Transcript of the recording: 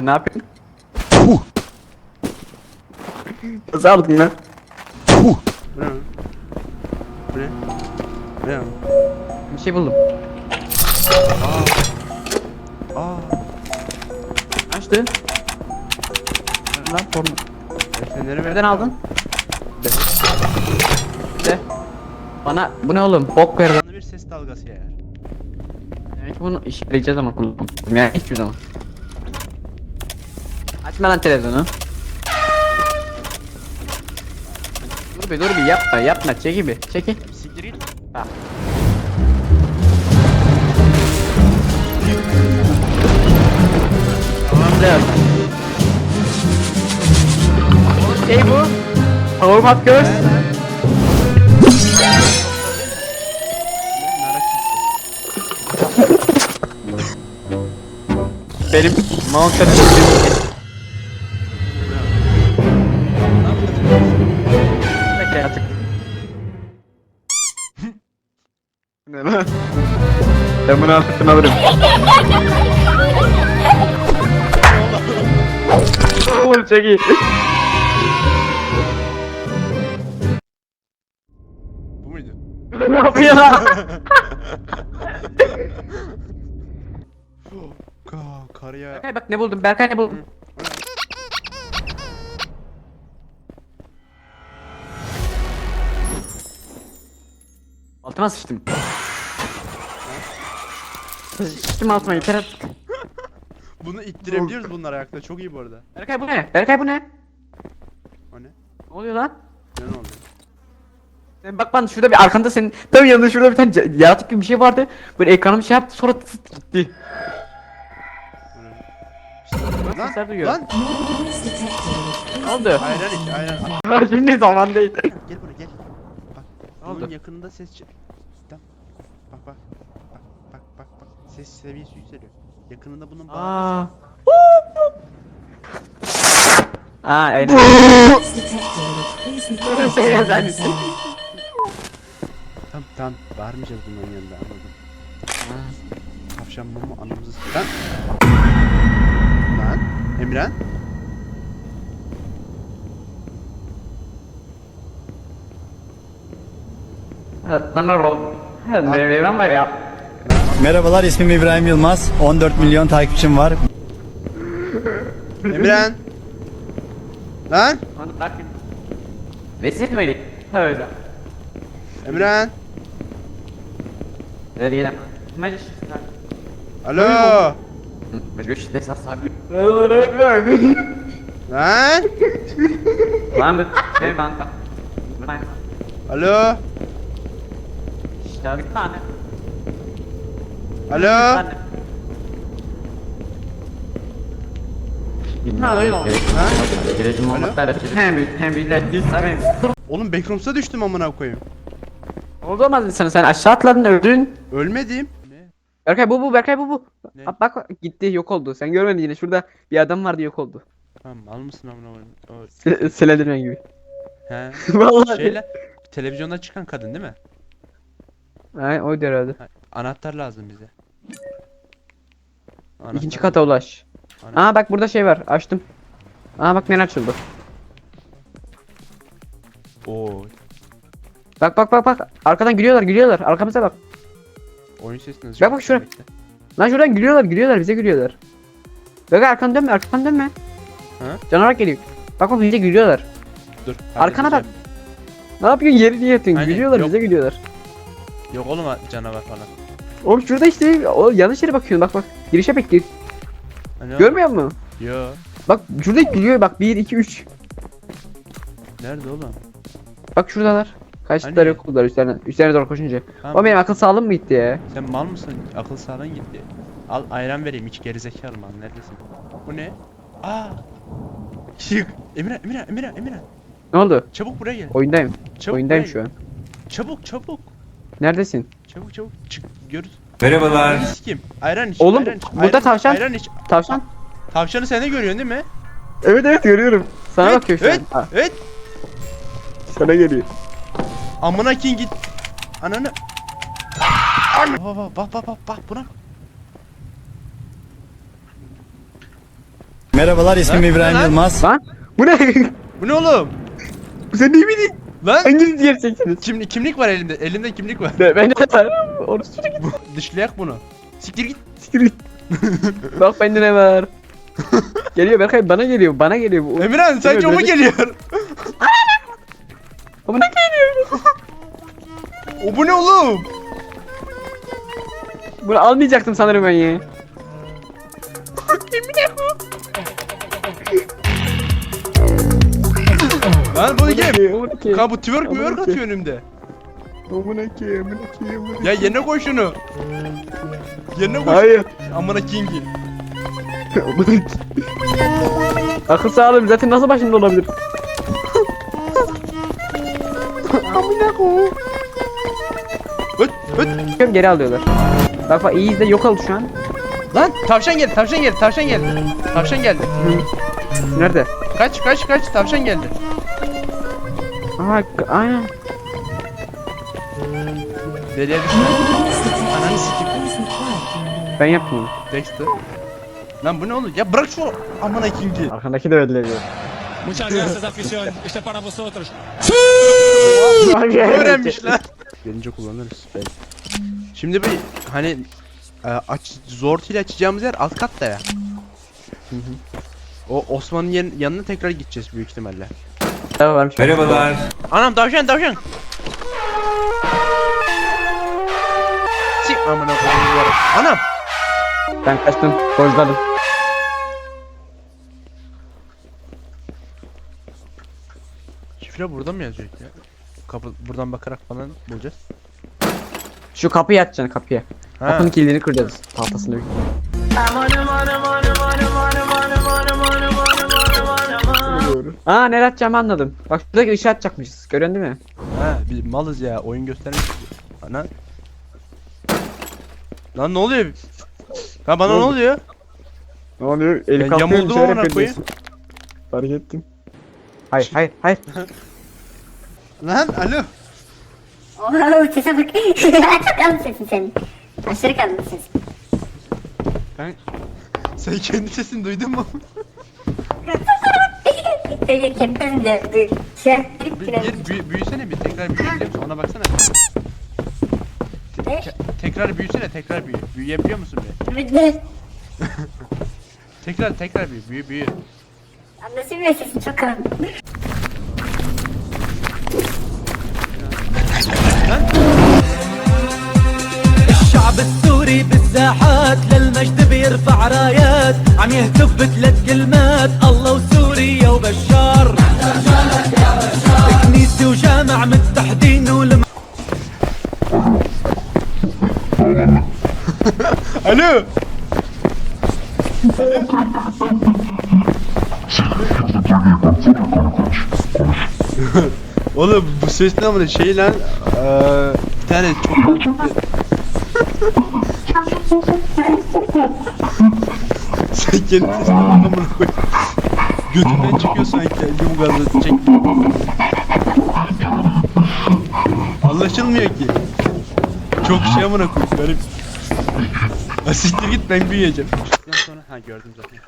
ne yapıyorsun? Nasıl aldın lan? Bu ne? Bu ne? Bu ne? Bir şey buldum. Aa. Açtı. Lan formu. Ver. Nereden aldın? De. Bana bu ne oğlum? Bok ver. Bir ses dalgası ya. Bunu işleyeceğiz ama kullanmam. Yani hiçbir zaman. Açma lan televizyonu. Dur bir dur bir yapma yapma çeki bir çeki. Siktir git. Ha. Tamamdır. Şey bu. Power Girls. Benim mouse Bekle artık. ne lan? Ben bunu altın alırım. Oğlum çok iyi. Bu muydu? ne yapıyor lan? Ka kar ya. Berkay bak ne buldum. Berkay ne buldum. Altıma sıçtım. Sıçtım altıma yeter artık. Bunu ittirebiliyoruz bunlar ayakta. Çok iyi bu arada. Berkay bu ne? Berkay bu ne? O ne? Ne oluyor lan? Ne oldu? Sen bak bana şurada bir arkanda senin tam yanında şurada bir tane yaratık gibi bir şey vardı. Böyle ekranım şey yaptı sonra tıt gitti. Lan, Sesler duyuyorum. lan. Ne oldu? Ayran iç, ayran. Şimdi zaman değil. Gel buraya gel. Bak. Ne oldu? Bunun yakınında ses çık. Tamam. Bak bak. Bak bak bak bak. Ses seviyesi yükseliyor. Yakınında bunun. Aa. Aa aynen. Şey yazar. Tamam tamam. Bağırmayacağız bunların yanında anladım. Tavşan mumu anamızı s- Lan. Lan. Emren. Merhabalar ismim İbrahim Yılmaz. 14 milyon takipçim var. Emren. Lan. Vesit miydi? Öyle. Emren. Meclis. Alo. Meclis de sahibi. Lan. Lan bu. Şey ben. Ben. Alo. İşte bir tane. Alo. Ha öyle oldu. Ha? Olmaklar hem hem billet hem Oğlum backrooms'a düştüm amına koyayım. Oldu olmaz sana sen aşağı atladın öldün. Ölmedim. Berkay bu bu Berkay bu bu. Ne? Bak, bak gitti yok oldu. Sen görmedin yine şurada bir adam vardı yok oldu. Tamam mal mısın amına koyayım? Se- Slenderman gibi. He. Vallahi. Şeyle televizyonda çıkan kadın değil mi? Ay oydu herhalde. Ha, Anahtar lazım bize. Anahtar İkinci kata ulaş. Ana- Aa bak burada şey var. Açtım. Aa bak ne açıldı. Oo. Bak bak bak bak. Arkadan gülüyorlar gülüyorlar. Arkamıza bak. Oyun sesini Bak bak şuraya. Lan şuradan gülüyorlar gülüyorlar bize gülüyorlar. Bak arkanı dönme arkanı dönme. Ha? Canavar geliyor. Bak bak bize gülüyorlar. Dur. Arkana bak. Ne yapıyorsun yeri niye yatıyorsun? Aynen, Gülüyorlar yok. bize gülüyorlar. Yok oğlum canavar falan. Oğlum şurada işte o yanlış yere bakıyorsun bak bak. Girişe bek gir. Hani Görmüyor musun? Yo. Bak şurada gülüyor bak 1 2 3. Nerede oğlum? Bak şuradalar. Kaçtılar Hani? yok oldular üstlerine. Üstlerine doğru koşunca. Tamam. O benim akıl sağlığım mı gitti ya? Sen mal mısın? Akıl sağlığın gitti. Al ayran vereyim hiç gerizekalı mal neredesin? Bu ne? Aa. Şık. Emirhan, Emirhan, Emirhan, Emirhan. Ne oldu? Çabuk buraya gel. Oyundayım. Çabuk Oyundayım buraya şu an. Çabuk, çabuk. Neredesin? Çabuk, çabuk. Çık, görürüz. Merhabalar. Kim? Ayran iç. Oğlum, ayran iç, burada ayran tavşan- Ayran iç. Tavşan? Tavşanı sen de görüyorsun değil mi? Evet evet görüyorum. Sana evet, bakıyor şu evet, an. Evet. sana geliyor. Amına kin git. Ananı. Bak bak bak bak bak bak buna. Merhabalar ismim Lan, İbrahim lan. Yılmaz. Lan bu ne? Bu ne oğlum? Sen iyi miydin? Lan Hanginiz gerçeksiniz? kim, kimlik var elimde. Elimde kimlik var. Ben ben de var. Orası çocuk git. Dışlayak bunu. Siktir git. Siktir git. Bak bende ne var? geliyor Berkay bana geliyor bana geliyor bu. Emirhan sence o mu geliyor? Bana geliyor. O bu ne oğlum? Bunu almayacaktım sanırım ben ya. Lan bunu kim? Amına ki. Ka bu twerk müverk ki. atıyor önümde. Amına ki amına ki amına Ya yerine koy şunu. Yerine koy. Hayır. Amına kingi. Amına. Akıl sağlığım zaten nasıl başında olabilir? Amına ko. Öt öt. Bakıyorum geri alıyorlar. Bak bak iyi izle yok oldu şu an. Lan tavşan geldi tavşan geldi tavşan geldi. Tavşan geldi. Nerede? Kaç kaç kaç tavşan geldi. Aha aynen. Deliye düştü. Ananı sikeyim. Ben yaptım onu. Dexter. Lan bu ne oğlum? Ya bırak şu amına kingi. Arkandaki de öyle diyor. Muchas gracias, afición. Es para vosotros. Öğrenmiş lan. Gelince kullanırız belki. Şimdi bir hani e, aç zort ile açacağımız yer alt katta ya. O Osman'ın yer, yanına tekrar gideceğiz büyük ihtimalle. Merhabalar. Anam tavşan tavşan. Sik amına koyayım. Anam. Ben kaçtım. Dojladım. Şifre burada mı yazıyor ya? Kapı buradan bakarak falan bulacağız. Şu kapıyı açacaksın kapıya. Ha. Kapının kilidini kıracağız. Tahtasını büyük. Aa nereye atacağımı anladım. Bak şuradaki ışığı atacakmışız. Görüyorsun değil mi? Ha biz malız ya oyun göstermiş. Ana. Lan ne oluyor? Ha bana ne Ne oldu? oluyor? Ne oluyor? Ben Eli kalkıyor yamuldum bir şeyler amına yapıyor koyayım. diyorsun. Fark ettim. Hayır hayır hayır. Lan alo. Oha sese bak. Çok kalın sesin senin. Aşırı kalın ses. Ben... Sen kendi sesini duydun mu? Böyle kepten de bir şey. bir, bir büyü- büyüsene bir tekrar büyüyebiliyor musun? Ona baksana. Ne? Te- tekrar büyüsene tekrar büyü. Büyüyebiliyor musun? Bir de Tekrar tekrar büyü büyü büyü. anlaşılmıyor sesin çok kalın. الشعب السوري بالساحات للمجد بيرفع رايات. عم يهتف بثلاث كلمات الله وسوريا وبشار. كنيسة وجامع متحدين ولم Alo. Oğlum bu ses ne amına şey lan bir tane çok Sen kendi sesini amına koy. Götünden çıkıyor sanki elim gazı çek. Anlaşılmıyor ki. Çok şey amına koy garip. Ha, Siktir git ben büyüyeceğim. Sonra ha gördüm zaten.